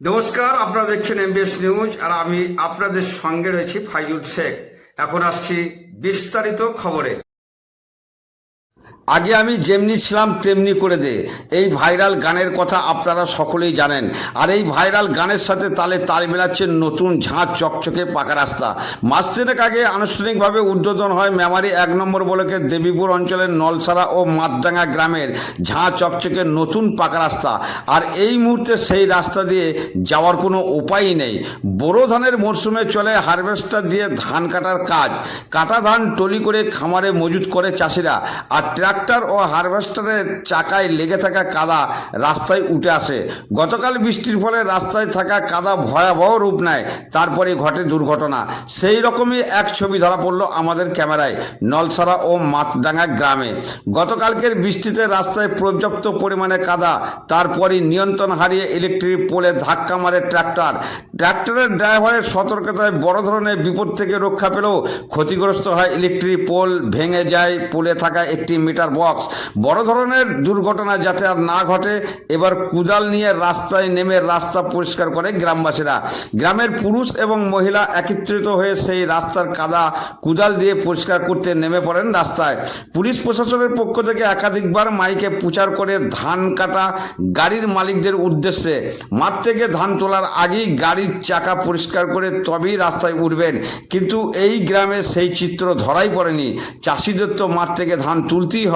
নমস্কার, আপনারা দেখছেন এমবিএস নিউজ আর আমি আপনাদের সঙ্গে রয়েছি ফাইজুল শেখ। এখন আসছি বিস্তারিত খবরে। আগে আমি যেমনি ছিলাম, তেমনি করে দে। এই ভাইরাল গানের কথা আপনারা সকলেই জানেন। আর এই ভাইরাল গানের সাথে তালে তাল মেলাচ্ছে নতুন ঝাঁঝ চকচকে পাকা রাস্তা। মাস তিনেক আগে আনুষ্ঠানিকভাবে উদ্বোধন হয় মেমারি এক নম্বর ব্লকের দেবীপুর অঞ্চলের নলসারা ও মাতডাঙ্গা গ্রামের ঝাঁ চকচকে নতুন পাকা রাস্তা। আর এই মুহূর্তে সেই রাস্তা দিয়ে যাওয়ার কোনো উপায়ই নেই। বোরো ধানের মরশুমে চলে হারভেস্টার দিয়ে ধান কাটার কাজ। কাটা ধান টলি করে খামারে মজুত করে চাষিরা। আর ট্রাক্টর ও হারভেস্টারের চাকায় লেগে থাকা কাদা রাস্তায় উঠে আসে। গতকাল বৃষ্টির ফলে রাস্তায় থাকা কাদা ভয়াবহ রূপ নেয়। তারপরে ঘটে দুর্ঘটনা। সেই রকমই এক ছবি ধরা পড়ল আমাদের ক্যামেরায়, নলসারা ও মাতডাঙ্গা গ্রামে। গতকালকের বৃষ্টিতে রাস্তায় পর্যাপ্ত পরিমাণে কাদা, তারপরই নিয়ন্ত্রণ হারিয়ে ইলেকট্রিক পোলে ধাক্কা মারে ট্রাক্টর। ট্রাক্টরের ড্রাইভারের সতর্কতায় বড় ধরনের বিপদ থেকে রক্ষা পেলেও ক্ষতিগ্রস্ত হয় ইলেকট্রিক পোল, ভেঙে যায় পোলে থাকা একটি মিটার বক্স। বড় ধরনের দুর্ঘটনা যাতে আর না ঘটে, এবার কুদাল নিয়ে রাস্তায় নেমে রাস্তা পরিষ্কার করে গ্রামবাসীরা। গ্রামের পুরুষ এবং মহিলা একত্রিত হয়ে সেই রাস্তার কাদা কুদাল দিয়ে পরিষ্কার করতে নেমে পড়েন রাস্তায়। পুলিশ প্রশাসনের পক্ষ থেকে একাধিকবার মাইকে প্রচার করে ধান কাটা গাড়ির মালিকদের উদ্দেশ্যে। মাঠ থেকে ধান তোলার আগেই গাড়ির চাকা পরিষ্কার করে তবেই রাস্তায় উঠবেন। কিন্তু এই গ্রামে সেই চিত্র ধরাই পড়েনি। চাষিদের তো মাঠ থেকে ধান তুলতেই হবে।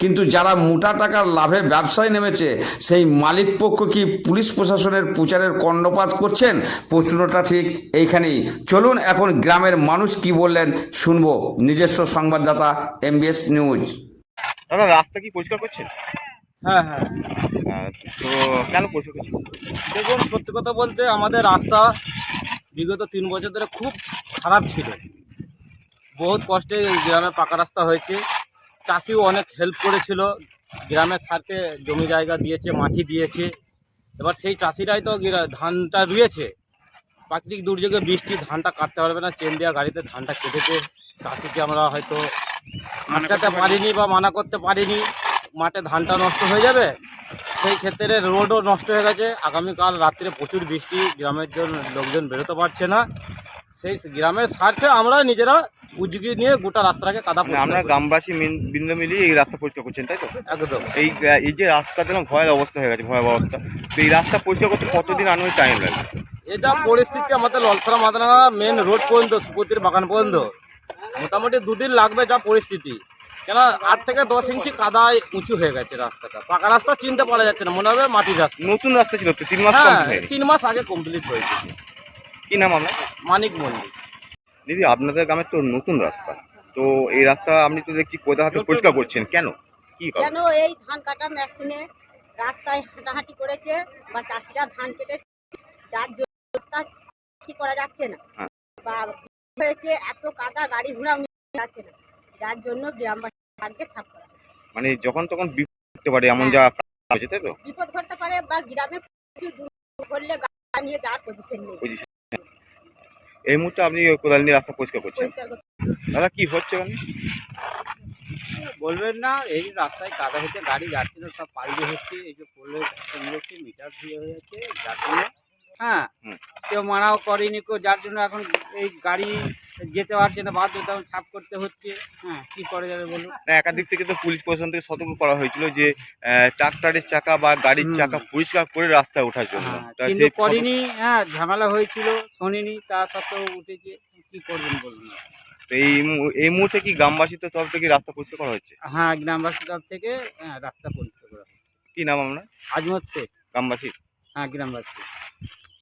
কিন্তু যারা মোটা টাকার লাভে ব্যবসায় নেমেছে সেই মালিক পক্ষ কি পুলিশ প্রশাসনের প্রচারের কর্ণপাত করছেন? প্রশ্নটা ঠিক এইখানেই। চলুন এখন গ্রামের মানুষ কি বললেন শুনব। নিজস্ব সংবাদদাতা এমবিএস নিউজ দাদা রাস্তা কি পরিষ্কার করছেন? হ্যাঁ হ্যাঁ। তো কেন পরিষ্কার করছেন? দেখুন সত্যি কথা বলতে আমাদের রাস্তা বিগত তিন বছর ধরে খুব খারাপ ছিল। বহুত কষ্টে গ্রামে পাকা রাস্তা হয়েছে। চাষিও অনেক হেল্প করেছিল। গ্রামের স্বার্থে জমি জায়গা দিয়েছে মাটি দিয়েছে। এবার সেই চাষিরাই তো ধানটা রুয়েছে। প্রাকৃতিক দুর্যোগে বৃষ্টি ধানটা কাটতে পারবে না। চেন দেওয়া গাড়িতে ধানটা কেটেছে। চাষিকে আমরা হয়তো আটকাতে পারিনি। বা মানা করতে পারিনি। মাঠে ধানটা নষ্ট হয়ে যাবে? সেই ক্ষেত্রে রোডও নষ্ট হয়ে গেছে। আগামীকাল রাত্রে প্রচুর বৃষ্টি গ্রামের জন্য লোকজন বেরোতে পারছে না। সেই গ্রামের স্বার্থে আমরা নিজেরা উদ্যোগী নিয়ে গোটা রাস্তাটাকে কাদা মানে আমরা গ্রামবাসী বৃন্দ মিলিয়ে এই রাস্তা পরিষ্কার করছেন তাই তো? একদম। এই এই যে রাস্তা দিলাম ভয়ের অবস্থা হয়ে গেছে ভয়াবহ অবস্থা। তো এই রাস্তা পরিষ্কার করতে কতদিন আনুমানিক টাইম লাগে? এটা পরিস্থিতি আমাদের ললসরা মাদানা মেন রোড পর্যন্ত সুপতির বাগান পর্যন্ত। মোটামুটি দুদিন লাগবে যা পরিস্থিতি। কেন আট থেকে দশ ইঞ্চি কাদায় উঁচু হয়ে গেছে রাস্তাটা। পাকা রাস্তা চিনতে পারা যাচ্ছে না মনে হবে মাটির রাস্তা। নতুন রাস্তা ছিল তিন মাস হ্যাঁ তিন মাস আগে কমপ্লিট হয়েছে। কি নাম আপনার? মানিক মন্দির দিদি আপনাদের গ্রামের তো নতুন রাস্তা। তো এই রাস্তা আপনি তো দেখছি কোথা হাতে পরিষ্কার করছেন। কেন? কি কেন এই ধান কাটা মেশিনে রাস্তায় হাঁটাহাঁটি করেছে বা চাষিরা ধান কেটে যার জন্য রাস্তা কি করা যাচ্ছে না। হ্যাঁ। বা হয়েছে এত কাদা গাড়ি ঘোড়া যাচ্ছে না। যার জন্য গ্রামবাসী ধানকে ছাপ করা মানে যখন তখন বিপদ পারে এমন যা হয়েছে তাই তো? বিপদ ঘটতে পারে বা গ্রামে প্রচুর ঘটলে গাড়ি নিয়ে যাওয়ার পজিশন নেই। এই মুহূর্তে আপনি কোদাল নিয়ে রাস্তা পরিষ্কার করছেন? দাদা কি হচ্ছে বলবেন না এই রাস্তায় কাদা হচ্ছে গাড়ি যাচ্ছে না সব পাল্টে হচ্ছে এই যে পড়লে হচ্ছে মিটার ধুয়ে হয়ে যাচ্ছে যার জন্য হ্যাঁ কেউ মানাও করেনি কেউ যার জন্য এখন এই গাড়ি যেতে পারছে না বাধ্য তখন ছাপ করতে হচ্ছে। হ্যাঁ কি করা যাবে বলুন? একাধিক থেকে তো পুলিশ প্রশাসন থেকে সতর্ক করা হয়েছিল যে ট্রাক্টরের চাকা বা গাড়ির চাকা পরিষ্কার করে রাস্তায় ওঠার জন্য। হ্যাঁ, কিন্তু করিনি হ্যাঁ ঝামেলা হয়েছিল শোনেনি তা সত্ত্বেও উঠেছে কি করবেন বলুন? এই এই মুহূর্তে কি গ্রামবাসীদের তরফ থেকে রাস্তা পরিষ্কার করা হচ্ছে হ্যাঁ গ্রামবাসীর তরফ থেকে হ্যাঁ রাস্তা পরিষ্কার করা কি নাম আপনার? আজমত শেখ। গ্রামবাসী হ্যাঁ গ্রামবাসী।